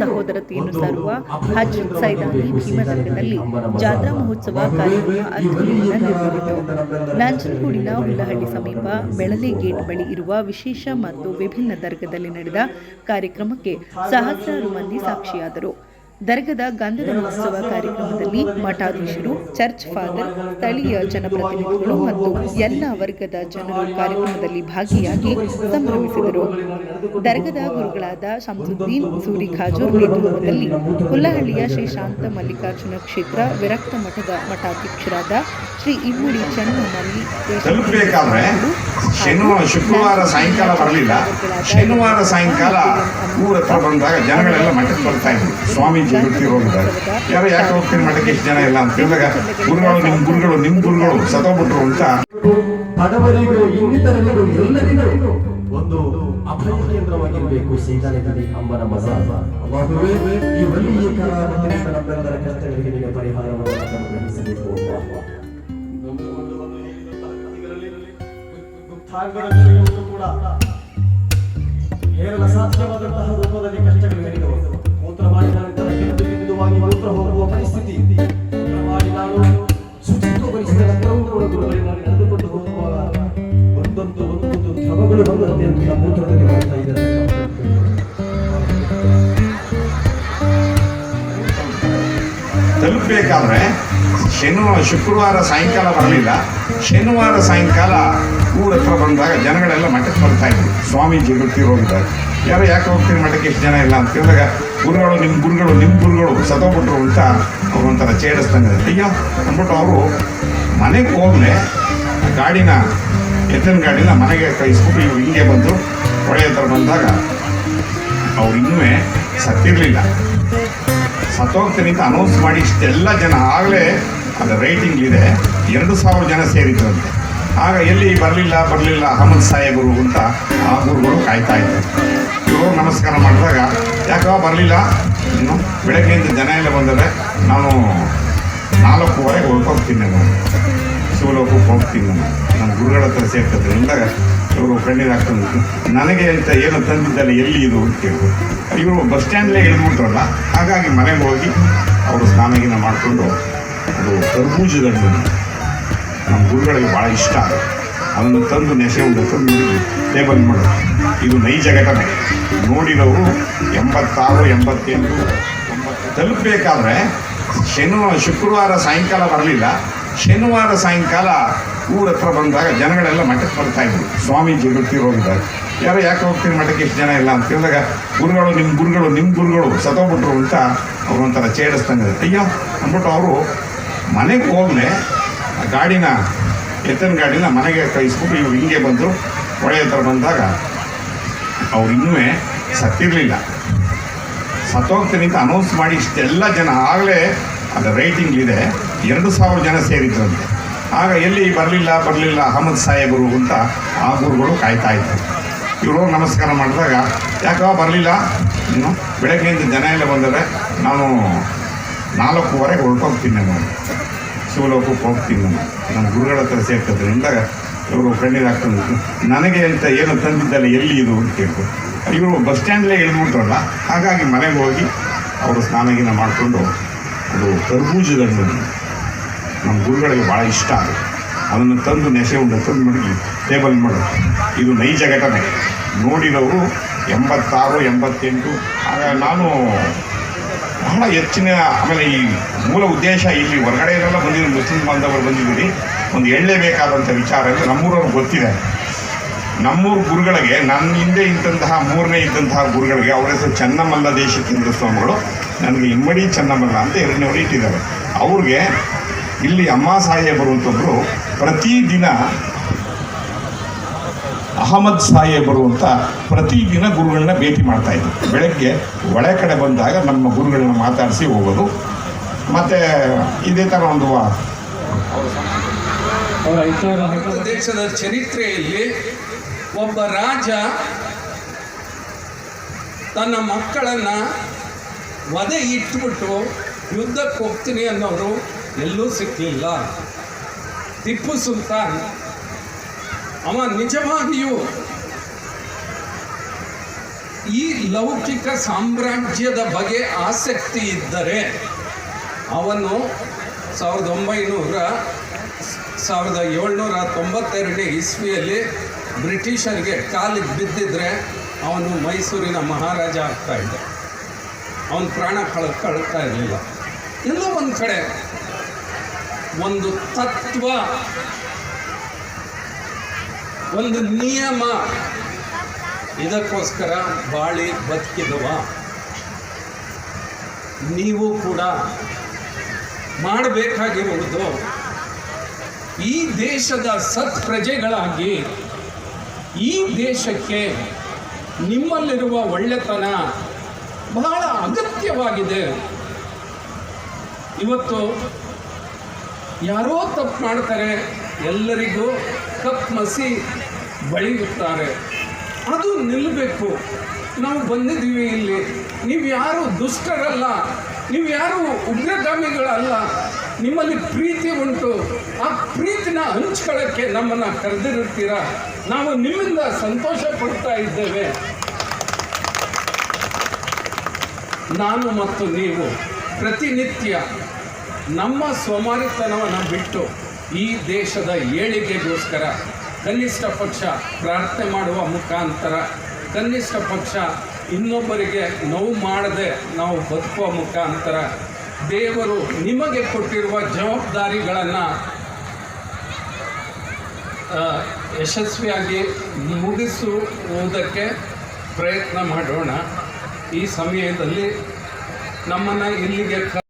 ಸಹೋದರತೆಯನ್ನು ಸಾರುವ ಹಜ್ ಸೈದಾನಿ ಭೀಮನಗರದಲ್ಲಿ ಜಾತ್ರಾ ಮಹೋತ್ಸವ ಕಾರ್ಯಕ್ರಮ ನಂಜನಗೂಡಿನ ಹುಲ್ಲಹಳ್ಳಿ ಸಮೀಪ ಬೆಳಲೆ ಗೇಟ್ ಬಳಿ ಇರುವ ವಿಶೇಷ ಮತ್ತು ವಿಭಿನ್ನ ದರ್ಗದಲ್ಲಿ ನಡೆದ ಕಾರ್ಯಕ್ರಮಕ್ಕೆ ಸಹಸ್ರಾರು ಮಂದಿ ಸಾಕ್ಷಿಯಾದರು. ದರ್ಗದ ಗಂಧದ ಮಹೋತ್ಸವ ಕಾರ್ಯಕ್ರಮದಲ್ಲಿ ಮಠಾಧೀಶರು, ಚರ್ಚ್ ಫಾದರ್, ಸ್ಥಳೀಯ ಜನಪ್ರತಿನಿಧಿಗಳು ಮತ್ತು ಎಲ್ಲ ವರ್ಗದ ಜನರು ಕಾರ್ಯಕ್ರಮದಲ್ಲಿ ಭಾಗಿಯಾಗಿ ಸಂಭ್ರಮಿಸಿದರು. ದರ್ಗದ ಗುರುಗಳಾದ ಶಂಸುದ್ದೀನ್ ಸೂರಿ ಖಾಜೂರ್ ನೇತೃತ್ವದಲ್ಲಿ ಹುಲ್ಲಹಳ್ಳಿಯ ಶ್ರೀ ಶಾಂತ ಮಲ್ಲಿಕಾರ್ಜುನ ಕ್ಷೇತ್ರ ವಿರಕ್ತ ಮಠದ ಮಠಾಧ್ಯಕ್ಷರಾದ ಶ್ರೀ ಇಮ್ಮಡಿ ಚೆನ್ನಮ್ಮಲ್ಲಿ ತಲುಪಬೇಕಾದ್ರೆ ಶನಿವಾರ ಶುಕ್ರವಾರ ಸಾಯಂಕಾಲ ಬರಲಿಲ್ಲ. ಶನಿವಾರ ಸಾಯಂಕಾಲ ಊರ ಹತ್ರ ಬಂದಾಗ ಜನಗಳೆಲ್ಲ ಮಠಕ್ಕೆ ಬರ್ತಾ ಇದ್ರು. ಸ್ವಾಮೀಜಿ ಬಿಟ್ಟು ಹೋಗಿದ್ದಾರೆ. ಯಾರು ಯಾಕೆ ಹೋಗ್ತೀನಿ ಮಠಕ್ಕೆ ಎಷ್ಟು ಜನ ಇಲ್ಲ ಅಂತ ಹೇಳಿದಾಗ ಗುರುಗಳು ನಿಮ್ಮ ಗುರುಗಳು ನಿಮ್ಮ ಗುರುಗಳು ಸತ್ತೋಗ್ಬಿಟ್ರು ಅಂತ. ಬಡವರಿಗೂ ಇನ್ನಿತರರಿಗೂ ಎಲ್ಲರಿಗೂ ಒಂದು ಅಭಯ ಕೇಂದ್ರವಾಗಿರಬೇಕು ಸೀತಾನದಿ ಅಂಬ ಮಸಾಲ ಅವಾಗಲೇ ಈ ಒಳ್ಳೆಯ ಕಲಾವಂತರಿಂದ ನಮ್ಮೆಲ್ಲರ ಕಷ್ಟಗಳಿಗೆ ನಿಮಗೆ ಪರಿಹಾರವನ್ನು ಅನುಗ್ರಹಿಸಬೇಕು ಕೂಡ ಹೇರಲು ಸಾಧ್ಯವಾದಂತಹ ರೂಪದಲ್ಲಿ ಕಷ್ಟಗಳು ಹೇಳಿದವರು ಮೂತ್ರ ಮಾಡಿದ ನಂತರ ಬಿಂದು ಬಿಂದುವಾಗಿ ಮೂತ್ರ ಹೋಗುವ ಪರಿಸ್ಥಿತಿ ಮಾಡಿ ನಾನು ಶುಚಿತ್ವಗೊಳಿಸಿದ ನಂತರವೂ ಕೂಡ ಗುರುಗಳಿಗೆ ನಾನು ನಡೆದುಕೊಂಡು ಹೋಗುವಾಗ ಒಂದೊಂದು ಒಂದೊಂದು ದ್ರವಗಳು ಬಂದಂತೆ ಅಂತ ಮೂತ್ರದಲ್ಲಿ ಬರ್ತಾ ಇದ್ದಾರೆ ತಲುಪಬೇಕಾದ್ರೆ ಶನಿವಾರ, ಶುಕ್ರವಾರ ಸಾಯಂಕಾಲ ಬರಲಿಲ್ಲ. ಶನಿವಾರ ಸಾಯಂಕಾಲ ಊರ ಹತ್ರ ಬಂದಾಗ ಜನಗಳೆಲ್ಲ ಮಠಕ್ಕೆ ಬರ್ತಾ ಇದ್ರು. ಸ್ವಾಮೀಜಿ ಬಿಟ್ಟು ಹೋಗಿದ್ದಾರೆ. ಯಾರು ಯಾಕೆ ಹೋಗ್ತೀನಿ ಮಠಕ್ಕೆ? ಎಷ್ಟು ಜನ ಇಲ್ಲ ಅಂತ ಹೇಳಿದಾಗ ಗುರುಗಳು ನಿಮ್ಮ ಗುರುಗಳು ನಿಮ್ಮ ಗುರುಗಳು ಸತ್ತೋಗ್ಬಿಟ್ರು ಅಂತ ಅವ್ರು ಒಂಥರ ಅಯ್ಯೋ, ಅಂದ್ಬಿಟ್ಟು ಅವರು ಮನೆಗೆ ಹೋಗ್ಲೆ ಗಾಡಿನ, ಎತ್ತಿನ ಗಾಡಿನ ಮನೆಗೆ ಕಳಿಸ್ಬಿಟ್ಟು ಇವ್ರು ಹಿಂಗೆ ಬಂದು ಹೊಳೆ ಹತ್ರ ಬಂದಾಗ ಅವ್ರು ಇನ್ನೂ ಸತ್ತಿರಲಿಲ್ಲ. ಸತ್ತೋಗ್ತೀನಿ ಅಂತ ಅನೌನ್ಸ್ ಮಾಡಿ ಇಷ್ಟೆಲ್ಲ ಜನ ಆಗಲೇ ಅದು ರೈಟಿಂಗ್ ಇದೆ ಎರಡು ಸಾವಿರ ಜನ ಸೇರಿದ್ರಂತೆ ಆಗ ಎಲ್ಲಿ ಬರಲಿಲ್ಲ ಬರಲಿಲ್ಲ ಅಹಮದ್ ಸಾಹೇಬರು ಅಂತ ಆ ಗುರುಗಳು ಕಾಯ್ತಾ ಇದ್ದರು ಇವರು ನಮಸ್ಕಾರ ಮಾಡಿದಾಗ, ಯಾಕೋ ಬರಲಿಲ್ಲ? ಇನ್ನು ಬೆಳಗ್ಗೆಯಿಂದ ಜನ ಎಲ್ಲ ಬಂದರೆ ನಾನು ನಾಲ್ಕೂವರೆಗೆ ಹೊರಟೋಗ್ತೀನಿ ನಾನು. ಶಿವಲೋಕಕ್ಕೆ ಹೋಗ್ತೀನಿ ನಾನು. ನನ್ನ ಗುರುಗಳ ಹತ್ರ ಸೇರ್ಕೊತೀನಿ ಅಂದಾಗ ಇವರು ಕಣ್ಣೀರು ಹಾಕ್ತಂದ್ರು ನನಗೆ ಅಂತ ಏನು ತಂದಿದ್ದಲ್ಲ ಎಲ್ಲಿ ಇದು ಅಂತ ಕೇಳಿದ್ರು ಇವರು ಬಸ್ ಸ್ಟ್ಯಾಂಡ್ಲೇ ಇಳಿದ್ಬಿಟ್ರಲ್ಲ, ಹಾಗಾಗಿ ಮನೆಗೆ ಹೋಗಿ ಅವರು ಸ್ನಾನಗಿನ ಮಾಡಿಕೊಂಡು ಅದು ಕರ್ಬೂಜದ ನಮ್ಮ ಗುರುಗಳಿಗೆ ಭಾಳ ಇಷ್ಟ ಅದು ಅದನ್ನು ತಂದು ನೆಸೆ ಉಂಡು ತಂದು ಟೇಬಲ್ ಮಾಡೋದು. ಇದು ನೈಜ ಘಟನೆ. ನೋಡಿರೋರು ಎಂಬತ್ತಾರು, ಎಂಬತ್ತೆಂಟು ಒಂಬತ್ತು ತಲುಪಬೇಕಾದ್ರೆ ಶನಿವಾರ, ಶುಕ್ರವಾರ ಸಾಯಂಕಾಲ ಬರಲಿಲ್ಲ. ಶನಿವಾರ ಸಾಯಂಕಾಲ ಊರ ಹತ್ರ ಬಂದಾಗ ಜನಗಳೆಲ್ಲ ಮಠಕ್ಕೆ ಬರ್ತಾ ಇದ್ರು. ಸ್ವಾಮೀಜಿ ಬಿಟ್ಟು ಹೋಗಿದ್ದಾರೆ. ಯಾರೋ ಯಾಕೆ ಹೋಗ್ತೀರಿ ಮಠಕ್ಕೆ? ಇಷ್ಟು ಜನ ಇಲ್ಲ ಅಂತ ಹೇಳಿದಾಗ ಗುರುಗಳು ನಿಮ್ಮ ಗುರುಗಳು ನಿಮ್ಮ ಗುರುಗಳು ಸತೋಬಿಟ್ರು ಅಂತ ಅವ್ರು ಒಂಥರ ಚೇಡಿಸ್ದಂಗೆ ಅಯ್ಯೋ, ಅಂದ್ಬಿಟ್ಟು ಅವರು ಮನೆಗೆ ಹೋಗ್ಲೆ ಗಾಡಿನ ಎತ್ತಿನ ಗಾಡಿನ ಮನೆಗೆ ಕಳಿಸ್ಬಿಟ್ಟು ಇವ್ರು ಹಿಂಗೆ ಬಂದರು. ಹೊಳೆ ಹತ್ರ ಬಂದಾಗ ಅವ್ರು ಇನ್ನೂ ಸತ್ತಿರಲಿಲ್ಲ. ಸತ್ತೋಗ್ತೀನಿ ಅಂತ ಅನೌನ್ಸ್ ಮಾಡಿ ಇಷ್ಟೆಲ್ಲ ಜನ, ಆಗಲೇ ಅದು ರೈಟಿಂಗ್ ಇದೆ. ಎರಡು ಸಾವಿರ ಜನ ಸೇರಿದ್ರಂತೆ. ಆಗ ಎಲ್ಲಿ ಬರಲಿಲ್ಲ ಬರಲಿಲ್ಲ ಅಹಮದ್ ಸಾಹೇಬರು ಅಂತ ಆ ಗುರುಗಳು ಕಾಯ್ತಾ ಇದ್ದರು ಇವರು ನಮಸ್ಕಾರ ಮಾಡಿದಾಗ, ಯಾಕೋ ಬರಲಿಲ್ಲ? ಬೆಳಗ್ಗೆಯಿಂದ ಜನ ಎಲ್ಲ ಬಂದರೆ ನಾನು ನಾಲ್ಕೂವರೆಗೆ ಹೊರಟೋಗ್ತೀನಿ ನಾನು. ಶಿವಲೋಕಕ್ಕೆ ಹೋಗ್ತೀನಿ ನಾನು. ನಮ್ಮ ಗುರುಗಳ ಹತ್ರ ಸೇರ್ಕೊತೀನಿ ಅಂದಾಗ ಇವರು ಕಣ್ಣೀರು ಹಾಕ್ಕೊಂಡು ನನಗೆ ಅಂತ ಏನು ತಂದಿದ್ದಲ್ಲ ಎಲ್ಲಿ ಇದು ಅಂತ ಕೇಳಿದ್ರು ಇವರು ಬಸ್ ಸ್ಟ್ಯಾಂಡ್ಲೇ ಇಳಿದ್ಬಿಟ್ರಲ್ಲ, ಹಾಗಾಗಿ ಮನೆಗೆ ಹೋಗಿ ಅವರು ಸ್ನಾನಗಿನ ಮಾಡಿಕೊಂಡು ಅದು ಕರ್ಬೂಜದ ಹಣ್ಣು ನಮ್ಮ ಗುರುಗಳಿಗೆ ಭಾಳ ಇಷ್ಟ ಅದು. ಅದನ್ನು ತಂದು ನೆಸೆ ಉಂಡು ತಂದು ಮಡಗಿ ಟೇಬಲ್ ಮಾಡೋದು ಇದು ನೈಜ ಘಟನೆ. ನೋಡಿದವರು ಎಂಬತ್ತಾರು, ಎಂಬತ್ತೆಂಟು ಆಗ ನಾನು ಬಹಳ ಹೆಚ್ಚಿನ ಆಮೇಲೆ ಈ ಮೂಲ ಉದ್ದೇಶ ಇಲ್ಲಿ ಹೊರಗಡೆಯವರೆಲ್ಲ ಬಂದಿರೋ ಮುಸ್ಲಿಂ ಬಾಂಧವರು ಬಂದಿದ್ದೀರಿ. ಒಂದು ಹೇಳಲೇಬೇಕಾದಂಥ ವಿಚಾರ ಅಂದರೆ ನಮ್ಮೂರವ್ರಿಗೆ ಗೊತ್ತಿದೆ ನಮ್ಮೂರು ಗುರುಗಳಿಗೆ ನನ್ನ ಹಿಂದೆ ಇದ್ದಂತಹ, ಮೂರನೇ ಇದ್ದಂತಹ ಗುರುಗಳಿಗೆ, ಅವರ ಹೆಸರು ಚೆನ್ನಮಲ್ಲ ದೇಶಕೇಂದ್ರ ಸ್ವಾಮಿಗಳು, ನನಗೆ ಇಮ್ಮಡಿ ಚೆನ್ನಮಲ್ಲ ಅಂತ ಎರಡನೇವರು ಇಟ್ಟಿದ್ದಾರೆ. ಅವ್ರಿಗೆ ಇಲ್ಲಿ ಅಮ್ಮ ಸಾಹೇಬರು ಅಂತೊಬ್ಬರು ಪ್ರತಿದಿನ ಅಹಮದ್ ಸಾಹೇಬರು ಅಂತ ಪ್ರತಿದಿನ ಗುರುಗಳನ್ನ ಭೇಟಿ ಮಾಡ್ತಾ ಇದ್ರು. ಬೆಳಗ್ಗೆ ಒಳೆ ಕಡೆ ಬಂದಾಗ ನಮ್ಮ ಗುರುಗಳನ್ನ ಮಾತಾಡಿಸಿ ಹೋಗೋದು. ಮತ್ತು ಇದೇ ಥರ ಒಂದು ದೇಶದ ಚರಿತ್ರೆಯಲ್ಲಿ ಒಬ್ಬ ರಾಜ ತನ್ನ ಮಕ್ಕಳನ್ನ ವಧೆ ಇಟ್ಬಿಟ್ಟು ಯುದ್ಧಕ್ಕೆ ಹೋಗ್ತೀನಿ ಅನ್ನೋರು ಎಲ್ಲೂ ಸಿಕ್ಕಲಿಲ್ಲ ಟಿಪ್ಪು ಸುಲ್ತಾನ್ ಅವ ನಿಜವಾಗಿಯೂ ಈ ಲೌಕಿಕ ಸಾಮ್ರಾಜ್ಯದ ಬಗ್ಗೆ ಆಸಕ್ತಿ ಇದ್ದರೆ ಅವನು ಸಾವಿರದ ಒಂಬೈನೂರ ಸಾವಿರದ ಏಳ್ನೂರ ತೊಂಬತ್ತೆರಡನೇ ಇಸ್ವಿಯಲ್ಲಿ ಬ್ರಿಟಿಷರಿಗೆ ಕಾಲಿಗೆ ಬಿದ್ದಿದ್ರೆ ಅವನು ಮೈಸೂರಿನ ಮಹಾರಾಜ ಆಗ್ತಾ ಇದ್ದ. ಅವನ ಪ್ರಾಣ ಕಳ, ಕಳ್ತಾ ಇರಲಿಲ್ಲ. ಎಲ್ಲೋ ಒಂದು ಕಡೆ ಒಂದು ತತ್ವ ಒಂದು ನಿಯಮ. ಇದಕ್ಕೋಸ್ಕರ ಬಾಳಿ ಬದುಕಿದವ. ನೀವು ಕೂಡ ಮಾಡಬೇಕಾಗಿರುವುದು ಈ ದೇಶದ ಸತ್ ಪ್ರಜೆಗಳಾಗಿ ಈ ದೇಶಕ್ಕೆ ನಿಮ್ಮಲ್ಲಿರುವ ಒಳ್ಳೆತನ ಬಹಳ ಅಗತ್ಯವಾಗಿದೆ. ಇವತ್ತು ಯಾರೋ ತಪ್ಪು ಮಾಡ್ತಾರೆ, ಎಲ್ಲರಿಗೂ ಕಪ್ ಮಸಿ ಬಳಿಯುತ್ತಾರೆ. ಅದು ನಿಲ್ಲಬೇಕು. ನಾವು ಬಂದಿದ್ದೀವಿ ಇಲ್ಲಿ. ನೀವು ಯಾರು ದುಷ್ಟರಲ್ಲ, ನೀವು ಯಾರು ಉಗ್ರಗಾಮಿಗಳಲ್ಲ, ನಿಮ್ಮಲ್ಲಿ ಪ್ರೀತಿ ಉಂಟು. ಆ ಪ್ರೀತಿನ ಹಂಚ್ಕೊಳ್ಳೋಕ್ಕೆ ನಮ್ಮನ್ನು ಕರೆದಿರುತ್ತೀರ? ನಾವು ನಿಮ್ಮಿಂದ ಸಂತೋಷ ಪಡ್ತಾ ಇದ್ದೇವೆ. ನಾನು ಮತ್ತು ನೀವು ಪ್ರತಿನಿತ್ಯ ನಮ್ಮ ಸೋಮಾರಿತನವನ್ನು ಬಿಟ್ಟು ಈ ದೇಶದ ಏಳಿಗೆಗೋಸ್ಕರ ಕನಿಷ್ಠ ಪಕ್ಷ ಪ್ರಾರ್ಥನೆ ಮಾಡುವ ಮುಖಾಂತರ ಕನಿಷ್ಠ ಪಕ್ಷ ಇನ್ನೊಬ್ಬರಿಗೆ ನೋವು ಮಾಡದೆ ನಾವು ಬದುಕುವ ಮುಖಾಂತರ ದೇವರು ನಿಮಗೆ ಕೊಟ್ಟಿರುವ ಜವಾಬ್ದಾರಿಗಳನ್ನು ಯಶಸ್ವಿಯಾಗಿ ಮುಗಿಸುವುದಕ್ಕೆ ಪ್ರಯತ್ನ ಮಾಡೋಣ. ಈ ಸಮಯದಲ್ಲಿ ನಮ್ಮನ್ನು ಇಲ್ಲಿಗೆ